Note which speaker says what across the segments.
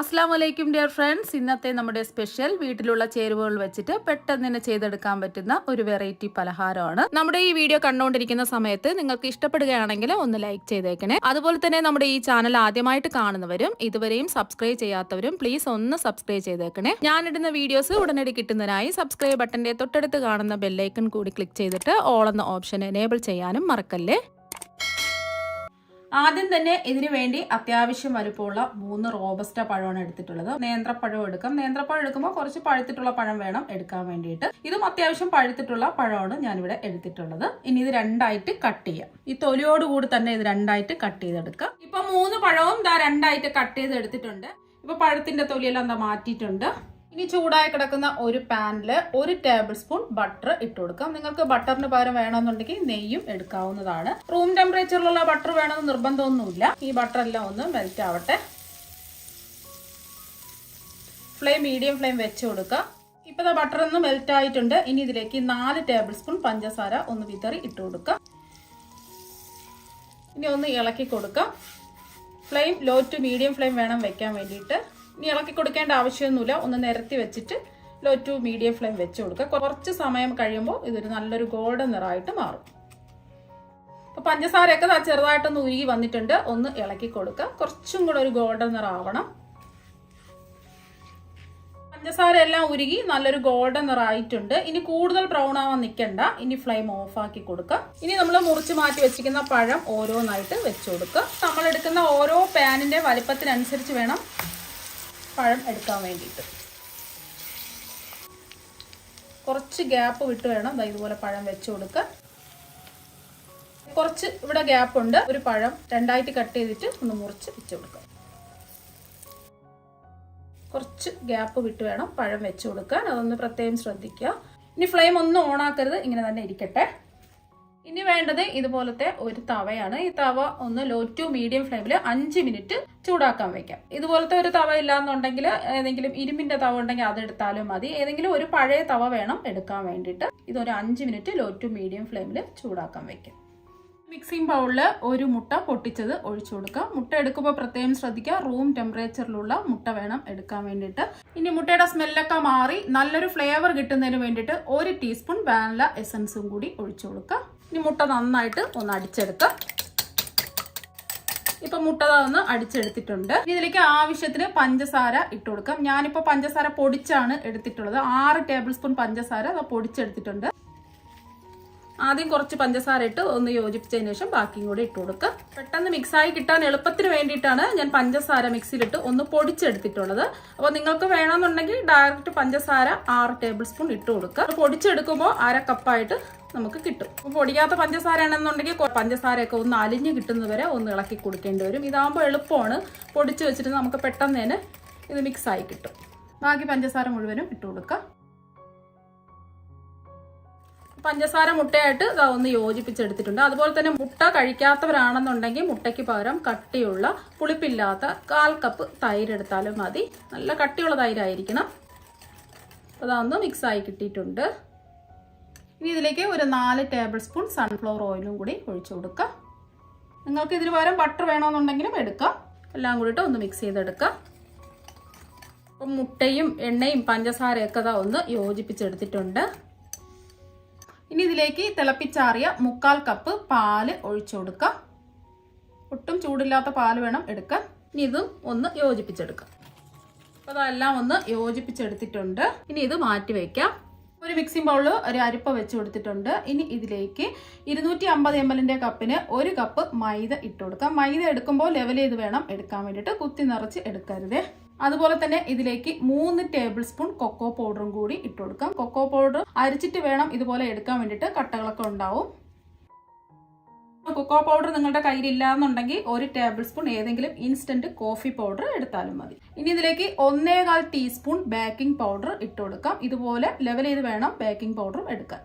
Speaker 1: അസ്സാം വലൈക്കും dear friends. ഇന്നത്തെ നമ്മുടെ സ്പെഷ്യൽ വീട്ടിലുള്ള ചേരുവകൾ വെച്ചിട്ട് പെട്ടെന്ന് തന്നെ ചെയ്തെടുക്കാൻ പറ്റുന്ന ഒരു വെറൈറ്റി പലഹാരമാണ്. നമ്മുടെ ഈ വീഡിയോ കണ്ടുകൊണ്ടിരിക്കുന്ന സമയത്ത് നിങ്ങൾക്ക് ഇഷ്ടപ്പെടുകയാണെങ്കിൽ ഒന്ന് ലൈക്ക് ചെയ്തേക്കണേ. അതുപോലെ തന്നെ നമ്മുടെ ഈ ചാനൽ ആദ്യമായിട്ട് കാണുന്നവരും ഇതുവരെയും സബ്സ്ക്രൈബ് ചെയ്യാത്തവരും പ്ലീസ് ഒന്ന് സബ്സ്ക്രൈബ് ചെയ്തേക്കണേ. ഞാനിടുന്ന വീഡിയോസ് ഉടനടി കിട്ടുന്നതിനായി സബ്സ്ക്രൈബ് ബട്ടന്റെ തൊട്ടടുത്ത് കാണുന്ന ബെല്ലൈക്കൺ കൂടി ക്ലിക്ക് ചെയ്തിട്ട് ഓൾ എന്ന ഓപ്ഷൻ എനേബിൾ ചെയ്യാനും മറക്കല്ലേ? ആദ്യം തന്നെ ഇതിനു വേണ്ടി അത്യാവശ്യം വലുപ്പമുള്ള മൂന്ന് റോബസ്റ്റ പഴമാണ് എടുത്തിട്ടുള്ളത്. നേന്ത്രപ്പഴം എടുക്കാം. നേന്ത്രപ്പഴം എടുക്കുമ്പോൾ കുറച്ച് പഴുത്തിട്ടുള്ള പഴം വേണം എടുക്കാൻ വേണ്ടിയിട്ട്. ഇതും അത്യാവശ്യം പഴുത്തിട്ടുള്ള പഴമാണ് ഞാനിവിടെ എടുത്തിട്ടുള്ളത്. ഇനി ഇത് രണ്ടായിട്ട് കട്ട് ചെയ്യാം. ഈ തൊലിയോടുകൂടി തന്നെ ഇത് രണ്ടായിട്ട് കട്ട് ചെയ്തെടുക്കാം. ഇപ്പൊ മൂന്ന് പഴവും ദാ രണ്ടായിട്ട് കട്ട് ചെയ്ത് എടുത്തിട്ടുണ്ട് ഇപ്പൊ പഴത്തിന്റെ തൊലിയെല്ലാം എന്താ മാറ്റിയിട്ടുണ്ട്. ഇനി ചൂടായി കിടക്കുന്ന ഒരു പാനിൽ ഒരു ടേബിൾ സ്പൂൺ ബട്ടർ ഇട്ട് കൊടുക്കാം നിങ്ങൾക്ക് ബട്ടറിന് പകരം വേണമെന്നുണ്ടെങ്കിൽ നെയ്യും എടുക്കാവുന്നതാണ്. റൂം ടെമ്പറേച്ചറിലുള്ള ബട്ടർ വേണമെന്ന് നിർബന്ധമൊന്നുമില്ല. ഈ ബട്ടർ എല്ലാം ഒന്ന് മെൽറ്റ് ആവട്ടെ. ഫ്ലെയിം മീഡിയം ഫ്ലെയിം വെച്ച് കൊടുക്കുക. ഇപ്പൊ ബട്ടർ ഒന്ന് മെൽറ്റ് ആയിട്ടുണ്ട്. ഇനി ഇതിലേക്ക് നാല് ടേബിൾ സ്പൂൺ പഞ്ചസാര ഒന്ന് വിതറി ഇട്ട് കൊടുക്കാം ഇനി ഒന്ന് ഇളക്കി കൊടുക്കാം flame low to medium flame വേണം വെക്കാൻ വേണ്ടിയിട്ട്. ഇനി ഇളക്കി കൊടുക്കേണ്ട ആവശ്യമൊന്നുമില്ല. ഒന്ന് നിരത്തി വെച്ചിട്ട് ലോ ടു മീഡിയം ഫ്ലെയിം വെച്ച് കൊടുക്കുക. കുറച്ച് സമയം കഴിയുമ്പോൾ ഇതൊരു നല്ലൊരു ഗോൾഡൻ നിറമായിട്ട് മാറും. അപ്പൊ പഞ്ചസാരയൊക്കെ ചെറുതായിട്ടൊന്ന് ഉരുകി വന്നിട്ടുണ്ട്. ഒന്ന് ഇളക്കി കൊടുക്കുക. കുറച്ചും കൂടെ ഒരു ഗോൾഡൻ നിറാവണം. പഞ്ചസാര എല്ലാം ഉരുകി നല്ലൊരു ഗോൾഡൻ നിറായിട്ടുണ്ട്. ഇനി കൂടുതൽ ബ്രൗൺ ആവാൻ നിൽക്കണ്ട. ഇനി ഫ്ലെയിം ഓഫ് ആക്കി കൊടുക്കുക. ഇനി നമ്മൾ മുറിച്ച് മാറ്റി വെച്ചിരിക്കുന്ന പഴം ഓരോന്നായിട്ട് വെച്ച് കൊടുക്കുക. നമ്മൾ എടുക്കുന്ന ഓരോ പാനിന്റെ വലിപ്പത്തിനനുസരിച്ച് വേണം പഴം എടുക്കാൻ വേണ്ടിയിട്ട്. കുറച്ച് ഗ്യാപ്പ് വിട്ട് വേണം. ഇതുപോലെ പഴം വെച്ച് കൊടുക്കുക കുറച്ച് ഇവിടെ ഗ്യാപ്പ് ഉണ്ട്. ഒരു പഴം രണ്ടായിട്ട് കട്ട് ചെയ്തിട്ട് ഒന്ന് മുറിച്ച് വെച്ച് കൊടുക്കുക കുറച്ച് ഗ്യാപ്പ് വിട്ട് വേണം പഴം വെച്ച് കൊടുക്കാൻ. അതൊന്ന് പ്രത്യേകം ശ്രദ്ധിക്കുക. ഇനി ഫ്ലെയിം ഒന്നും ഓണാക്കരുത് ഇങ്ങനെ തന്നെ ഇരിക്കട്ടെ. ഇനി വേണ്ടത് ഇതുപോലത്തെ ഒരു തവയാണ്. ഈ തവ ഒന്ന് ലോ ടു മീഡിയം ഫ്ലെയിമിൽ അഞ്ച് മിനിറ്റ് ചൂടാക്കാൻ വെക്കാം. ഇതുപോലത്തെ ഒരു തവ ഇല്ലാന്നുണ്ടെങ്കിൽ ഏതെങ്കിലും ഇരുമ്പിന്റെ തവ ഉണ്ടെങ്കിൽ അത് എടുത്താലും മതി. ഏതെങ്കിലും ഒരു പഴയ തവ വേണം എടുക്കാൻ വേണ്ടിയിട്ട്. ഇതൊരു അഞ്ച് മിനിറ്റ് ലോ ടു മീഡിയം ഫ്ലെയിമിൽ ചൂടാക്കാൻ വെക്കാം. മിക്സിംഗ് ബൗളിൽ ഒരു മുട്ട പൊട്ടിച്ചത് ഒഴിച്ചു കൊടുക്കുക മുട്ട എടുക്കുമ്പോൾ പ്രത്യേകം ശ്രദ്ധിക്കുക. റൂം ടെമ്പറേച്ചറിലുള്ള മുട്ട വേണം എടുക്കാൻ വേണ്ടിയിട്ട്. ഇനി മുട്ടയുടെ സ്മെല്ലൊക്കെ മാറി. നല്ലൊരു ഫ്ലേവർ കിട്ടുന്നതിന് വേണ്ടിയിട്ട് ഒരു ടീസ്പൂൺ വാനില എസൻസും കൂടി ഒഴിച്ചു കൊടുക്കുക ഇനി മുട്ട നന്നായിട്ട് ഒന്ന് അടിച്ചെടുക്കാം ഇപ്പൊ മുട്ട ഒന്ന് അടിച്ചെടുത്തിട്ടുണ്ട്. ഇതിലേക്ക് ആവശ്യത്തിന് പഞ്ചസാര ഇട്ട് കൊടുക്കാം. ഞാനിപ്പോ പഞ്ചസാര പൊടിച്ചാണ് എടുത്തിട്ടുള്ളത്. ആറ് ടേബിൾ സ്പൂൺ പഞ്ചസാര പൊടിച്ചെടുത്തിട്ടുണ്ട്. ആദ്യം കുറച്ച് പഞ്ചസാര ഇട്ട് ഒന്ന് യോജിപ്പിച്ചതിന് ശേഷം ബാക്കിയും കൂടി ഇട്ട് കൊടുക്കുക പെട്ടെന്ന് മിക്സായി കിട്ടാൻ എളുപ്പത്തിന് വേണ്ടിയിട്ടാണ് ഞാൻ പഞ്ചസാര മിക്സിയിലിട്ട് ഒന്ന് പൊടിച്ചെടുത്തിട്ടുള്ളത്. അപ്പോൾ നിങ്ങൾക്ക് വേണമെന്നുണ്ടെങ്കിൽ ഡയറക്റ്റ് പഞ്ചസാര ആറ് ടേബിൾ സ്പൂൺ ഇട്ട് കൊടുക്കുക പൊടിച്ചെടുക്കുമ്പോൾ അര കപ്പായിട്ട് നമുക്ക് കിട്ടും. അപ്പോൾ പൊടിക്കാത്ത പഞ്ചസാര ആണെന്നുണ്ടെങ്കിൽ പഞ്ചസാരയൊക്കെ ഒന്ന് അലിഞ്ഞ് കിട്ടുന്നവരെ ഒന്ന് ഇളക്കി കൊടുക്കേണ്ടി വരും. ഇതാകുമ്പോൾ എളുപ്പമാണ്. പൊടിച്ച് വെച്ചിട്ട് നമുക്ക് പെട്ടെന്ന് തന്നെ ഇത് മിക്സായി കിട്ടും. ബാക്കി പഞ്ചസാര മുഴുവനും ഇട്ട് കൊടുക്കുക പഞ്ചസാര മുട്ടയായിട്ട് ഒന്ന് യോജിപ്പിച്ചെടുത്തിട്ടുണ്ട്. അതുപോലെ തന്നെ മുട്ട കഴിക്കാത്തവരാണെന്നുണ്ടെങ്കിൽ മുട്ടയ്ക്ക് പകരം കട്ടിയുള്ള പുളിപ്പില്ലാത്ത കാൽ കപ്പ് തൈര് എടുത്താലും മതി. നല്ല കട്ടിയുള്ള തൈരായിരിക്കണം. അപ്പോൾ അതൊന്ന് മിക്സായി കിട്ടിയിട്ടുണ്ട്. ഇനി ഇതിലേക്ക് ഒരു നാല് ടേബിൾ സ്പൂൺ സൺഫ്ലവർ ഓയിലും കൂടി ഒഴിച്ചു കൊടുക്കുക. നിങ്ങൾക്ക് ഇതിന് പകരം ബട്ടർ വേണമെന്നുണ്ടെങ്കിലും എടുക്കാം. എല്ലാം കൂടിയിട്ട് ഒന്ന് മിക്സ് ചെയ്തെടുക്കാം. അപ്പം മുട്ടയും എണ്ണയും പഞ്ചസാരയൊക്കെ ഇതാ ഒന്ന് യോജിപ്പിച്ചെടുത്തിട്ടുണ്ട്. ഇനി ഇതിലേക്ക് തിളപ്പിച്ചാറിയ മുക്കാൽ കപ്പ് പാൽ ഒഴിച്ചു കൊടുക്കാം. ഒട്ടും ചൂടില്ലാത്ത പാൽ വേണം എടുക്കാൻ. ഇനി ഇതും ഒന്ന് യോജിപ്പിച്ചെടുക്കാം. അപ്പോൾ അതെല്ലാം ഒന്ന് യോജിപ്പിച്ചെടുത്തിട്ടുണ്ട്. ഇനി ഇത് മാറ്റി വയ്ക്കാം. ഒരു മിക്സിംഗ് ബൗളിൽ ഒരു അരിപ്പ വെച്ച് കൊടുത്തിട്ടുണ്ട്. ഇനി ഇതിലേക്ക് ഇരുന്നൂറ്റി അമ്പത് എം എല്ലിന്റെ കപ്പിന് ഒരു കപ്പ് മൈദ ഇട്ട് കൊടുക്കാം. മൈദ എടുക്കുമ്പോൾ ലെവൽ ചെയ്ത് വേണം എടുക്കാൻ വേണ്ടിയിട്ട്. കുത്തി നിറച്ച് എടുക്കരുത്. അതുപോലെ തന്നെ ഇതിലേക്ക് മൂന്ന് ടേബിൾ സ്പൂൺ കൊക്കോ പൗഡറും കൂടി ഇട്ട് കൊടുക്കാം. കൊക്കോ പൗഡർ അരിച്ചിട്ട് വേണം ഇതുപോലെ എടുക്കാൻ വേണ്ടിയിട്ട് കട്ടകളൊക്കെ ഉണ്ടാവും. കൊക്കോ പൗഡർ നിങ്ങളുടെ കയ്യിലില്ല എന്നുണ്ടെങ്കിൽ ഒരു ടേബിൾ സ്പൂൺ ഏതെങ്കിലും ഇൻസ്റ്റന്റ് കോഫി പൗഡർ എടുത്താലും മതി. ഇനി ഇതിലേക്ക് ഒന്നേകാൽ ടീസ്പൂൺ ബേക്കിംഗ് പൗഡർ ഇട്ട് കൊടുക്കാം. ഇതുപോലെ ലെവൽ ചെയ്ത് വേണം ബേക്കിംഗ് പൗഡറും എടുക്കാൻ.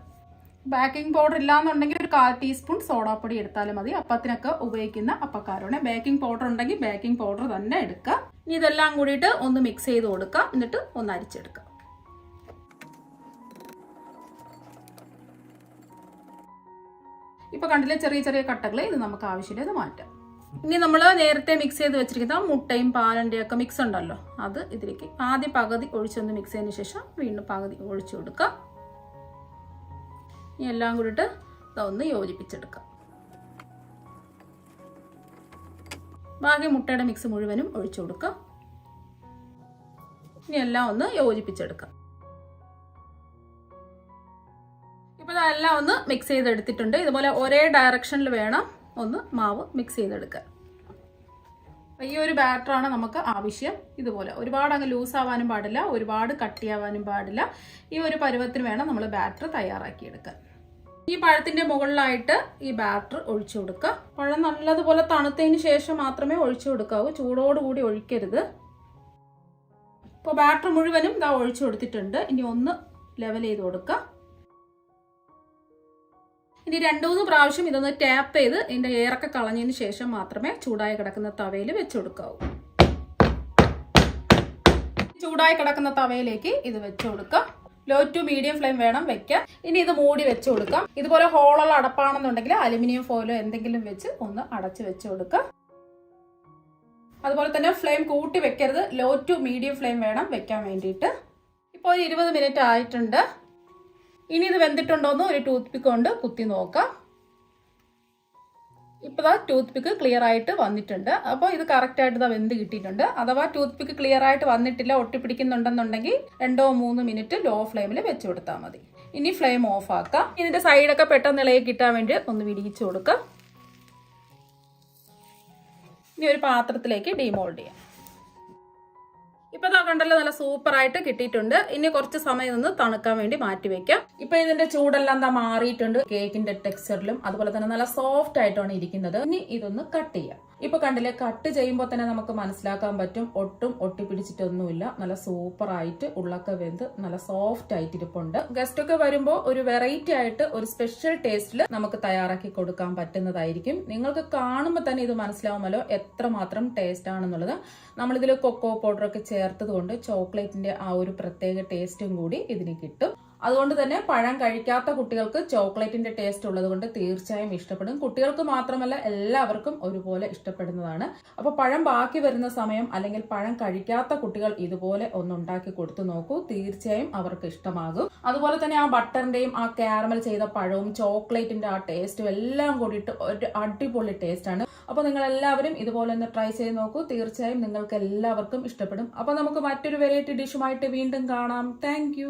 Speaker 1: ബേക്കിംഗ് പൗഡർ ഇല്ലാന്നുണ്ടെങ്കിൽ ഒരു കാൽ ടീസ്പൂൺ സോഡാപ്പൊടി എടുത്താലും മതി. അപ്പത്തിനൊക്കെ ഉപയോഗിക്കുന്ന അപ്പക്കാരാണ് ബേക്കിംഗ് പൗഡർ ഉണ്ടെങ്കിൽ ബേക്കിംഗ് പൗഡർ തന്നെ എടുക്കുക ഇനി ഇതെല്ലാം കൂടിയിട്ട് ഒന്ന് മിക്സ് ചെയ്ത് കൊടുക്കാം. എന്നിട്ട് ഒന്ന് അരിച്ചെടുക്കുക ഇപ്പൊ കണ്ടില്ലേ ചെറിയ ചെറിയ കട്ടകൾ ഇത് നമുക്ക് ആവശ്യമില്ല മാറ്റാം. ഇനി നമ്മൾ നേരത്തെ മിക്സ് ചെയ്ത് വെച്ചിരിക്കുന്ന മുട്ടയും പാലിന്റെ ഒക്കെ മിക്സ് ഉണ്ടല്ലോ അത് ഇതിലേക്ക് ആദ്യം പകുതി ഒഴിച്ചൊന്ന് മിക്സ് ചെയ്തതിന് ശേഷം വീണ്ടും പകുതി ഒഴിച്ചു കൊടുക്കുക ഇനി എല്ലാം കൂടിയിട്ട് ഇതൊന്ന് യോജിപ്പിച്ചെടുക്കുക ബാക്കി മുട്ടയുടെ മിക്സ് മുഴുവനും ഒഴിച്ചു കൊടുക്കുക ഇനി എല്ലാം ഒന്ന് യോജിപ്പിച്ചെടുക്കാം. ഇതെല്ലാം ഒന്ന് മിക്സ് ചെയ്തെടുത്തിട്ടുണ്ട്. ഇതുപോലെ ഒരേ ഡയറക്ഷനിൽ വേണം ഒന്ന് മാവ് മിക്സ് ചെയ്തെടുക്കാൻ. ഈ ഒരു ബാറ്ററാണ് നമുക്ക് ആവശ്യം. ഇതുപോലെ ഒരുപാട് അങ്ങ് ലൂസ് ആവാനും പാടില്ല ഒരുപാട് കട്ടിയാവാനും പാടില്ല. ഈ ഒരു പരുവത്തിന് വേണം നമ്മൾ ബാറ്റർ തയ്യാറാക്കിയെടുക്കാൻ. ഈ പഴത്തിന്റെ മുകളിലായിട്ട് ഈ ബാറ്റർ ഒഴിച്ചു കൊടുക്കുക. പഴം നല്ലതുപോലെ തണുത്തതിന് ശേഷം മാത്രമേ ഒഴിച്ചു കൊടുക്കാവൂ. ചൂടോടുകൂടി ഒഴിക്കരുത്. ഇപ്പോൾ ബാറ്റർ മുഴുവനും ഇതാ ഒഴിച്ചു കൊടുത്തിട്ടുണ്ട്. ഇനി ഒന്ന് ലെവൽ ചെയ്ത് കൊടുക്കുക ഇനി രണ്ടു മൂന്ന് പ്രാവശ്യം ഇതൊന്ന് ടാപ്പ് ചെയ്ത് ഇതിന്റെ എയറൊക്കെ കളഞ്ഞതിന് ശേഷം മാത്രമേ ചൂടായി കിടക്കുന്ന തവയിൽ വെച്ച് കൊടുക്കാവൂ. ചൂടായി കിടക്കുന്ന തവയിലേക്ക് ഇത് വെച്ച് കൊടുക്കാം. ലോ ടു മീഡിയം ഫ്ലെയിം വേണം വെക്കാൻ. ഇനി ഇത് മൂടി വെച്ച് കൊടുക്കാം. ഇതുപോലെ ഹോളുള്ള അടപ്പാണെന്നുണ്ടെങ്കിൽ അലുമിനിയം ഫോയിലോ എന്തെങ്കിലും വെച്ച് ഒന്ന് അടച്ച് വെച്ച് കൊടുക്കാം. അതുപോലെ തന്നെ ഫ്ലെയിം കൂട്ടി വെക്കരുത്. ലോ ടു മീഡിയം ഫ്ലെയിം വേണം വെക്കാൻ വേണ്ടിയിട്ട്. ഇപ്പോൾ ഒരു ഇരുപത് മിനിറ്റ് ആയിട്ടുണ്ട്. ഇനി ഇത് വെന്തിട്ടുണ്ടോന്ന് ഒരു ടൂത്ത് പിക്ക് കൊണ്ട് കുത്തി നോക്കാം. ഇപ്പോൾ ആ ടൂത്ത് പിക്ക് ക്ലിയർ ആയിട്ട് വന്നിട്ടുണ്ട്. അപ്പോൾ ഇത് കറക്റ്റ് ആയിട്ട് വെന്ത് കിട്ടിയിട്ടുണ്ട്. അഥവാ ടൂത്ത് പിക്ക് ക്ലിയർ ആയിട്ട് വന്നിട്ടില്ല ഒട്ടിപ്പിടിക്കുന്നുണ്ടെന്നുണ്ടെങ്കിൽ രണ്ടോ മൂന്ന് മിനിറ്റ് ലോ ഫ്ലെയിമിൽ വെച്ച് കൊടുത്താൽ മതി. ഇനി ഫ്ലെയിം ഓഫ് ആക്കാം. ഇതിന്റെ സൈഡൊക്കെ പെട്ടെന്ന് ഇളകി കിട്ടാൻ വേണ്ടി ഒന്ന് വിടിയിച്ചു കൊടുക്കാം. ഇനി ഒരു പാത്രത്തിലേക്ക് ഡീമോൾഡ് ചെയ്യാം. ഇപ്പൊ ഇതാ കണ്ടല്ലോ നല്ല സൂപ്പർ ആയിട്ട് കിട്ടിയിട്ടുണ്ട്. ഇനി കുറച്ച് സമയം ഒന്ന് തണുക്കാൻ വേണ്ടി മാറ്റി വെക്കാം. ഇപ്പൊ ഇതിന്റെ ചൂടെല്ലാം എന്താ മാറിയിട്ടുണ്ട്. കേക്കിന്റെ ടെക്സ്ചറിലും അതുപോലെ തന്നെ നല്ല സോഫ്റ്റ് ആയിട്ടാണ് ഇരിക്കുന്നത്. ഇനി ഇതൊന്ന് കട്ട് ചെയ്യാം. ഇപ്പൊ കണ്ടില്ലേ കട്ട് ചെയ്യുമ്പോൾ തന്നെ നമുക്ക് മനസ്സിലാക്കാൻ പറ്റും. ഒട്ടും ഒട്ടിപ്പിടിച്ചിട്ടൊന്നുമില്ല. നല്ല സൂപ്പർ ആയിട്ട് ഉള്ളൊക്കെ വെന്ത് നല്ല സോഫ്റ്റ് ആയിട്ട് ഇരിപ്പുണ്ട് ഗസ്റ്റ് ഒക്കെ വരുമ്പോൾ ഒരു വെറൈറ്റി ആയിട്ട് ഒരു സ്പെഷ്യൽ ടേസ്റ്റിൽ നമുക്ക് തയ്യാറാക്കി കൊടുക്കാൻ പറ്റുന്നതായിരിക്കും. നിങ്ങൾക്ക് കാണുമ്പോൾ തന്നെ ഇത് മനസ്സിലാവുമല്ലോ എത്രമാത്രം ടേസ്റ്റ് ആണെന്നുള്ളത്. നമ്മളിതിൽ കൊക്കോ പൗഡർ ഒക്കെ ചേർത്തത് കൊണ്ട് ചോക്ലേറ്റിന്റെ ആ ഒരു പ്രത്യേക ടേസ്റ്റും കൂടി ഇതിന് കിട്ടും. അതുകൊണ്ട് തന്നെ പഴം കഴിക്കാത്ത കുട്ടികൾക്ക് ചോക്ലേറ്റിന്റെ ടേസ്റ്റ് ഉള്ളത് കൊണ്ട് തീർച്ചയായും ഇഷ്ടപ്പെടും. കുട്ടികൾക്ക് മാത്രമല്ല എല്ലാവർക്കും ഒരുപോലെ ഇഷ്ടപ്പെടുന്നതാണ്. അപ്പൊ പഴം ബാക്കി വരുന്ന സമയം അല്ലെങ്കിൽ പഴം കഴിക്കാത്ത കുട്ടികൾ ഇതുപോലെ ഒന്ന് ഉണ്ടാക്കി കൊടുത്തു നോക്കൂ. തീർച്ചയായും അവർക്ക് ഇഷ്ടമാകും. അതുപോലെ തന്നെ ആ ബട്ടറിന്റെയും ആ കാരമൽ ചെയ്ത പഴവും ചോക്ലേറ്റിന്റെ ആ ടേസ്റ്റും എല്ലാം കൂടിയിട്ട് ഒരു അടിപൊളി ടേസ്റ്റ് ആണ്. അപ്പൊ നിങ്ങൾ എല്ലാവരും ഇതുപോലെ ഒന്ന് ട്രൈ ചെയ്ത് നോക്കൂ. തീർച്ചയായും നിങ്ങൾക്ക് എല്ലാവർക്കും ഇഷ്ടപ്പെടും. അപ്പൊ നമുക്ക് മറ്റൊരു വെറൈറ്റി ഡിഷുമായിട്ട് വീണ്ടും കാണാം. താങ്ക്